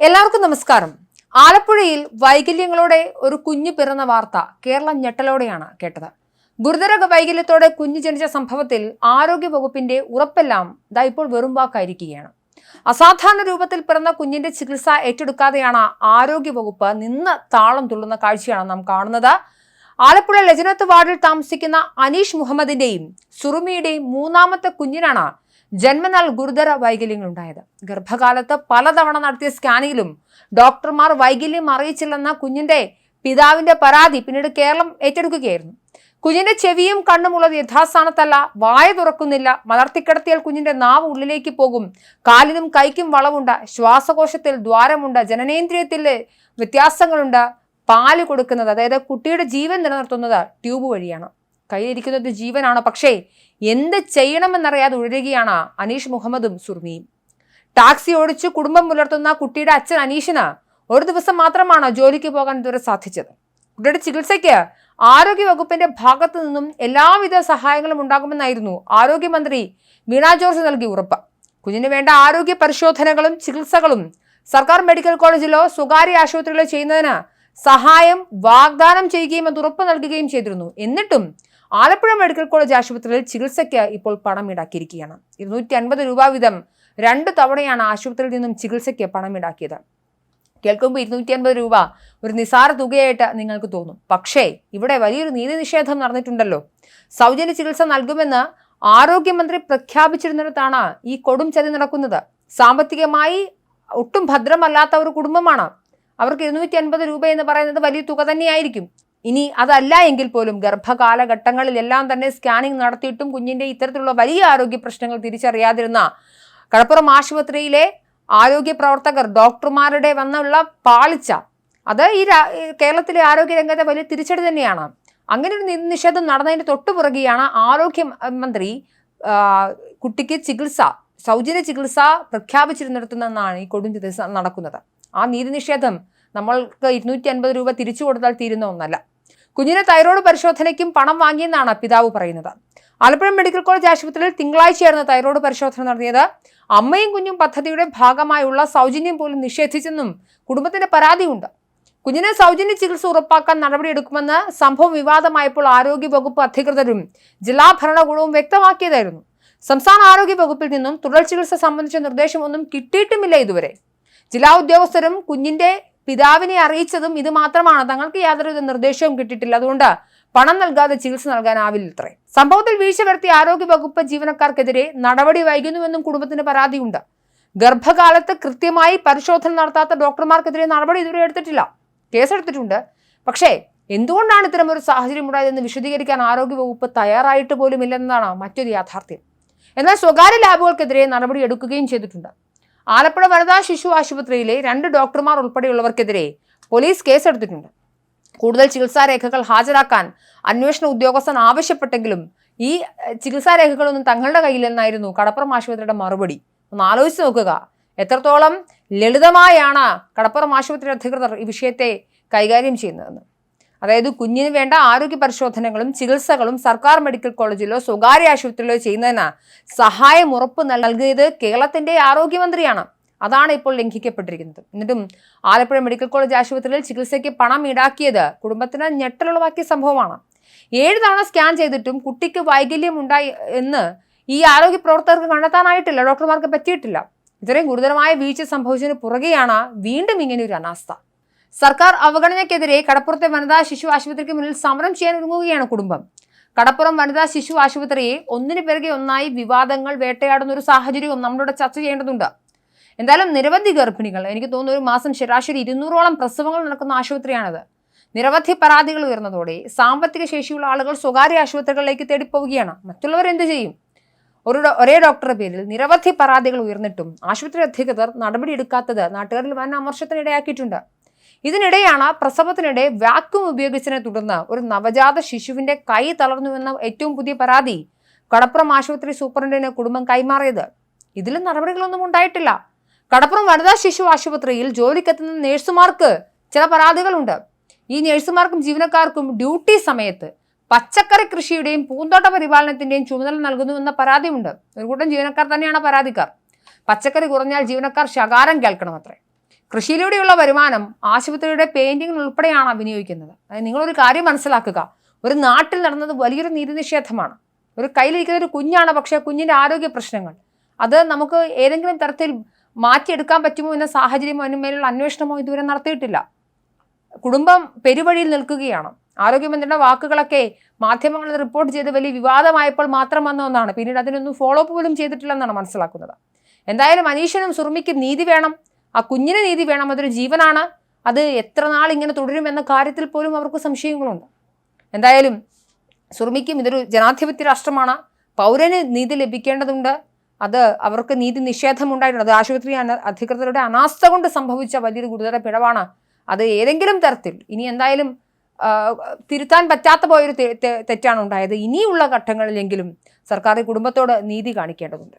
എല്ലാവർക്കും നമസ്കാരം. ആലപ്പുഴയിൽ വൈകല്യങ്ങളോടെ ഒരു കുഞ്ഞു പിറന്ന വാർത്ത കേരളം ഞെട്ടലോടെയാണ് കേട്ടത്. ഗുരുതര വൈകല്യത്തോടെ കുഞ്ഞു ജനിച്ച സംഭവത്തിൽ ആരോഗ്യ വകുപ്പിന്റെ ഉറപ്പെല്ലാം ദാ ഇപ്പോൾ വെറും വാക്കായിരിക്കുകയാണ്. അസാധാരണ രൂപത്തിൽ പിറന്ന കുഞ്ഞിന്റെ ചികിത്സ ഏറ്റെടുക്കാതെയാണ് ആരോഗ്യ വകുപ്പ് നിന്ന് താളം തുള്ളുന്ന കാഴ്ചയാണ് നാം കാണുന്നത്. ആലപ്പുഴ ലജനത്ത് വാർഡിൽ താമസിക്കുന്ന അനീഷ് മുഹമ്മദിന്റെയും സുറുമിയുടെയും മൂന്നാമത്തെ കുഞ്ഞിനാണ് ജന്മനാൽ ഗുരുതര വൈകല്യങ്ങൾ ഉണ്ടായത് ഗർഭകാലത്ത് പലതവണ നടത്തിയ സ്കാനിങ്ങിലും ഡോക്ടർമാർ വൈകല്യം അറിയിച്ചില്ലെന്ന കുഞ്ഞിന്റെ പിതാവിന്റെ പരാതി പിന്നീട് കേരളം ഏറ്റെടുക്കുകയായിരുന്നു. കുഞ്ഞിന്റെ ചെവിയും കണ്ണുമുള്ളത് യഥാസ്ഥാനത്തല്ല. വായ തുറക്കുന്നില്ല. മലർത്തിക്കിടത്തിയാൽ കുഞ്ഞിന്റെ നാവ് ഉള്ളിലേക്ക് പോകും. കാലിനും കൈക്കും വളവുണ്ട്. ശ്വാസകോശത്തിൽ ദ്വാരമുണ്ട്. ജനനേന്ദ്രിയത്തിൽ വ്യത്യാസങ്ങളുണ്ട്. പാൽ കൊടുക്കുന്നത് അതായത് കുട്ടിയുടെ ജീവൻ നിലനിർത്തുന്നത് ട്യൂബ് വഴിയാണ്. കയ്യിലിരിക്കുന്നത് ജീവനാണ്? പക്ഷേ എന്ത് ചെയ്യണമെന്നറിയാതെ ഉഴരുകയാണ് അനീഷ് മുഹമ്മദും സുർമിയും. ടാക്സി ഓടിച്ച് കുടുംബം പുലർത്തുന്ന കുട്ടിയുടെ അച്ഛൻ അനീഷിന് ഒരു ദിവസം മാത്രമാണ് ജോലിക്ക് പോകാൻ ഇതുവരെ സാധിച്ചത്. കുട്ടിയുടെ ചികിത്സയ്ക്ക് ആരോഗ്യ വകുപ്പിന്റെ ഭാഗത്തു നിന്നും എല്ലാവിധ സഹായങ്ങളും ഉണ്ടാകുമെന്നായിരുന്നു ആരോഗ്യമന്ത്രി വീണ ജോർജ് നൽകിയ ഉറപ്പ്. കുഞ്ഞിന് വേണ്ട ആരോഗ്യ പരിശോധനകളും ചികിത്സകളും സർക്കാർ മെഡിക്കൽ കോളേജിലോ സ്വകാര്യ ആശുപത്രിയിലോ ചെയ്യുന്നതിന് സഹായം വാഗ്ദാനം ചെയ്യുകയും അത് ഉറപ്പ് നൽകുകയും ചെയ്തിരുന്നു. എന്നിട്ടും ആലപ്പുഴ മെഡിക്കൽ കോളേജ് ആശുപത്രിയിൽ ചികിത്സയ്ക്ക് ഇപ്പോൾ പണം ഈടാക്കിയിരിക്കുകയാണ്. ഇരുന്നൂറ്റി അൻപത് രൂപ വീതം രണ്ട് തവണയാണ് ആശുപത്രിയിൽ നിന്നും ചികിത്സയ്ക്ക് പണം ഈടാക്കിയത്. കേൾക്കുമ്പോൾ ഇരുന്നൂറ്റി അൻപത് രൂപ ഒരു നിസാര തുകയായിട്ട് നിങ്ങൾക്ക് തോന്നും. പക്ഷേ ഇവിടെ വലിയൊരു നീതി നിഷേധം നടന്നിട്ടുണ്ടല്ലോ. സൗജന്യ ചികിത്സ നൽകുമെന്ന് ആരോഗ്യമന്ത്രി പ്രഖ്യാപിച്ചിരുന്നിടത്താണ് ഈ കൊടും ചതി നടക്കുന്നത്. സാമ്പത്തികമായി ഒട്ടും ഭദ്രമല്ലാത്ത ഒരു കുടുംബമാണ്. അവർക്ക് ഇരുന്നൂറ്റി അൻപത് രൂപ എന്ന് പറയുന്നത് വലിയ തുക തന്നെയായിരിക്കും. ഇനി അതല്ല എങ്കിൽ പോലും ഗർഭകാലഘട്ടങ്ങളിലെല്ലാം തന്നെ സ്കാനിംഗ് നടത്തിയിട്ടും കുഞ്ഞിന്റെ ഇത്തരത്തിലുള്ള വലിയ ആരോഗ്യ പ്രശ്നങ്ങൾ തിരിച്ചറിയാതിരുന്ന കടപ്പുറം ആശുപത്രിയിലെ ആരോഗ്യ പ്രവർത്തകർ ഡോക്ടർമാരുടെ വന്നുള്ള പാളിച്ച അത് ഈ കേരളത്തിലെ ആരോഗ്യ രംഗത്തെ വലിയ തിരിച്ചടി തന്നെയാണ്. അങ്ങനെ ഒരു നിഷേധം നടന്നതിന് തൊട്ടു പുറകെയാണ് ആരോഗ്യ മന്ത്രി കുട്ടിക്ക് ചികിത്സ സൗജന്യ ചികിത്സ പ്രഖ്യാപിച്ചിരുന്നിടത്തു നിന്നാണ് ഈ കൊടും നടക്കുന്നത്. ആ നീതി നിഷേധം നമ്മൾക്ക് ഇരുന്നൂറ്റി അൻപത് രൂപ തിരിച്ചു കൊടുത്താൽ തീരുന്ന ഒന്നല്ല. കുഞ്ഞിനെ തൈറോയ്ഡ് പരിശോധനയ്ക്കും പണം വാങ്ങിയെന്നാണ് പിതാവ് പറയുന്നത്. ആലപ്പുഴ മെഡിക്കൽ കോളേജ് ആശുപത്രിയിൽ തിങ്കളാഴ്ചയായിരുന്നു തൈറോയ്ഡ് പരിശോധന നടത്തിയത്. അമ്മയും കുഞ്ഞും പദ്ധതിയുടെ ഭാഗമായുള്ള സൗജന്യം പോലും നിഷേധിച്ചെന്നും കുടുംബത്തിന്റെ പരാതിയുണ്ട്. കുഞ്ഞിന് സൗജന്യ ചികിത്സ ഉറപ്പാക്കാൻ നടപടിയെടുക്കുമെന്ന് സംഭവം വിവാദമായപ്പോൾ ആരോഗ്യ വകുപ്പ് അധികൃതരും ജില്ലാ ഭരണകൂടവും വ്യക്തമാക്കിയതായിരുന്നു. സംസ്ഥാന ആരോഗ്യ വകുപ്പിൽ നിന്നും തുടർ ചികിത്സ സംബന്ധിച്ച നിർദ്ദേശമൊന്നും കിട്ടിയിട്ടുമില്ല ഇതുവരെ. ജില്ലാ ഉദ്യോഗസ്ഥരും കുഞ്ഞിന്റെ പിതാവിനെ അറിയിച്ചതും ഇത് മാത്രമാണ്. തങ്ങൾക്ക് യാതൊരു നിർദ്ദേശവും കിട്ടിയിട്ടില്ല. അതുകൊണ്ട് പണം നൽകാതെ ചികിത്സ നൽകാനാവില്ല ഇത്രേ സംഭവത്തിൽ വീഴ്ച വരുത്തിയ ആരോഗ്യ വകുപ്പ് ജീവനക്കാർക്കെതിരെ നടപടി വൈകുന്നുവെന്നും കുടുംബത്തിന് പരാതിയുണ്ട്. ഗർഭകാലത്ത് കൃത്യമായി പരിശോധന നടത്താത്ത ഡോക്ടർമാർക്കെതിരെ നടപടി ഇതുവരെ എടുത്തിട്ടില്ല. കേസെടുത്തിട്ടുണ്ട്. പക്ഷേ എന്തുകൊണ്ടാണ് ഇത്തരം ഒരു സാഹചര്യം ഉണ്ടായതെന്ന് വിശദീകരിക്കാൻ ആരോഗ്യ വകുപ്പ് തയ്യാറായിട്ട് പോലും ഇല്ലെന്നതാണ് മറ്റൊരു യാഥാർത്ഥ്യം. എന്നാൽ സ്വകാര്യ ലാബുകൾക്കെതിരെ നടപടി എടുക്കുകയും ചെയ്തിട്ടുണ്ട്. ആലപ്പുഴ വനിതാ ശിശു ആശുപത്രിയിലെ രണ്ട് ഡോക്ടർമാർ ഉൾപ്പെടെയുള്ളവർക്കെതിരെ പോലീസ് കേസെടുത്തിട്ടുണ്ട്. കൂടുതൽ ചികിത്സാരേഖകൾ ഹാജരാക്കാൻ അന്വേഷണ ഉദ്യോഗസ്ഥൻ ആവശ്യപ്പെട്ടെങ്കിലും ഈ ചികിത്സാരേഖകളൊന്നും തങ്ങളുടെ കയ്യിലെന്നായിരുന്നു കടപ്പുറം ആശുപത്രിയുടെ മറുപടി. ഒന്ന് ആലോചിച്ച് നോക്കുക. എത്രത്തോളം ലളിതമായാണ് കടപ്പുറം ആശുപത്രി അധികൃതർ ഈ വിഷയത്തെ കൈകാര്യം ചെയ്യുന്നതെന്ന്. അതായത് കുഞ്ഞിന് വേണ്ട ആരോഗ്യ പരിശോധനകളും ചികിത്സകളും സർക്കാർ മെഡിക്കൽ കോളേജിലോ സ്വകാര്യ ആശുപത്രിയിലോ ചെയ്യുന്നതിന് സഹായം ഉറപ്പ് നൽകിയത് കേരളത്തിന്റെ ആരോഗ്യമന്ത്രിയാണ്. അതാണ് ഇപ്പോൾ ലംഘിക്കപ്പെട്ടിരിക്കുന്നത്. എന്നിട്ടും ആലപ്പുഴ മെഡിക്കൽ കോളേജ് ആശുപത്രിയിൽ ചികിത്സയ്ക്ക് പണം ഈടാക്കിയത് കുടുംബത്തിന് ഞെട്ടലുളവാക്കിയ സംഭവമാണ്. ഏഴ് തവണ സ്കാൻ ചെയ്തിട്ടും കുട്ടിക്ക് വൈകല്യം ഉണ്ടായി എന്ന് ഈ ആരോഗ്യ പ്രവർത്തകർക്ക് കണ്ടെത്താനായിട്ടില്ല. ഡോക്ടർമാർക്ക് പറ്റിയിട്ടില്ല. ഇത്രയും ഗുരുതരമായ വീഴ്ച സംഭവിച്ചതിന് പുറകെയാണ് വീണ്ടും ഇങ്ങനെ ഒരു അനാസ്ഥ. സർക്കാർ അവഗണനയ്ക്കെതിരെ കടപ്പുറത്തെ വനിതാ ശിശു ആശുപത്രിക്ക് മുന്നിൽ സമരം ചെയ്യാൻ ഒരുങ്ങുകയാണ് കുടുംബം. കടപ്പുറം വനിതാ ശിശു ആശുപത്രിയെ ഒന്നിനു പിറകെ ഒന്നായി വിവാദങ്ങൾ വേട്ടയാടുന്ന ഒരു സാഹചര്യവും നമ്മളിവിടെ ചർച്ച ചെയ്യേണ്ടതുണ്ട്. എന്തായാലും നിരവധി ഗർഭിണികൾ എനിക്ക് തോന്നുന്നു ഒരു മാസം ശരാശരി ഇരുന്നൂറോളം പ്രസവങ്ങൾ നടക്കുന്ന ആശുപത്രിയാണിത്. നിരവധി പരാതികൾ ഉയർന്നതോടെ സാമ്പത്തിക ശേഷിയുള്ള ആളുകൾ സ്വകാര്യ ആശുപത്രികളിലേക്ക് തേടിപ്പോവുകയാണ്. മറ്റുള്ളവർ എന്ത് ചെയ്യും? ഒരു ഒരേ ഡോക്ടറുടെ പേരിൽ നിരവധി പരാതികൾ ഉയർന്നിട്ടും ആശുപത്രി അധികൃതർ നടപടിയെടുക്കാത്തത് നാട്ടുകാരിൽ വൻ അമർഷത്തിന് ഇടയാക്കിയിട്ടുണ്ട് ഇതിനിടെയാണ് പ്രസവത്തിനിടെ വാക്യൂം ഉപയോഗിച്ചതിനെ തുടർന്ന് ഒരു നവജാത ശിശുവിന്റെ കൈ തളർന്നുവെന്ന ഏറ്റവും പുതിയ പരാതി. കടപ്പുറം ആശുപത്രി സൂപ്രണ്ടിന് കുടുംബം കൈമാറിയത്. ഇതിലും നടപടികളൊന്നും ഉണ്ടായിട്ടില്ല. കടപ്പുറം വനിതാ ശിശു ആശുപത്രിയിൽ ജോലിക്കെത്തുന്ന നേഴ്സുമാർക്ക് ചില പരാതികളുണ്ട്. ഈ നേഴ്സുമാർക്കും ജീവനക്കാർക്കും ഡ്യൂട്ടി സമയത്ത് പച്ചക്കറി കൃഷിയുടെയും പൂന്തോട്ട പരിപാലനത്തിന്റെയും ചുമതല നൽകുന്നുവെന്ന പരാതിയുണ്ട്. ഒരു കൂട്ടം ജീവനക്കാർ തന്നെയാണ് പരാതിക്കാർ. പച്ചക്കറി കുറഞ്ഞാൽ ജീവനക്കാർ ശകാരം കേൾക്കണം അത്രേ കൃഷിയിലൂടെയുള്ള വരുമാനം ആശുപത്രിയുടെ പെയിന്റിങ്ങിന് ഉൾപ്പെടെയാണ് വിനിയോഗിക്കുന്നത്. അതായത് നിങ്ങളൊരു കാര്യം മനസ്സിലാക്കുക. ഒരു നാട്ടിൽ നടന്നത് വലിയൊരു നീതി നിഷേധമാണ് ഒരു കയ്യിലിരിക്കുന്ന ഒരു കുഞ്ഞാണ് പക്ഷേ കുഞ്ഞിന്റെ ആരോഗ്യ പ്രശ്നങ്ങൾ. അത് നമുക്ക് ഏതെങ്കിലും തരത്തിൽ മാറ്റിയെടുക്കാൻ പറ്റുമോ എന്ന സാഹചര്യമോ അതിനുമേലുള്ള അന്വേഷണമോ ഇതുവരെ നടത്തിയിട്ടില്ല. കുടുംബം പെരുവഴിയിൽ നിൽക്കുകയാണ്. ആരോഗ്യമന്ത്രിയുടെ വാക്കുകളൊക്കെ മാധ്യമങ്ങളിൽ റിപ്പോർട്ട് ചെയ്ത് വലിയ വിവാദമായപ്പോൾ മാത്രം വന്ന ഒന്നാണ്. പിന്നീട് അതിനൊന്നും ഫോളോ അപ്പ് പോലും ചെയ്തിട്ടില്ലെന്നാണ് മനസ്സിലാക്കുന്നത്. എന്തായാലും അനീഷിനും സുറുമിക്കും നീതി വേണം. ആ കുഞ്ഞിന് നീതി വേണം അതൊരു ജീവനാണ്. അത് എത്ര നാൾ ഇങ്ങനെ തുടരുമെന്ന കാര്യത്തിൽ പോലും അവർക്ക് സംശയങ്ങളുണ്ട്. എന്തായാലും സുർമിക്കും ഇതൊരു ജനാധിപത്യ രാഷ്ട്രമാണ്. പൗരന് നീതി ലഭിക്കേണ്ടതുണ്ട്. അത് അവർക്ക് നീതി നിഷേധം ഉണ്ടായിട്ടുണ്ട് അത് ആശുപത്രി അധികൃതരുടെ അനാസ്ഥ കൊണ്ട് സംഭവിച്ച വലിയൊരു ഗുരുതര പിഴവാണ്. അത് ഏതെങ്കിലും തരത്തിൽ ഇനി എന്തായാലും തിരുത്താൻ പറ്റാത്ത പോയൊരു തെറ്റാണ് ഉണ്ടായത്. ഇനിയുള്ള ഘട്ടങ്ങളിലെങ്കിലും സർക്കാർ കുടുംബത്തോട് നീതി കാണിക്കേണ്ടതുണ്ട്.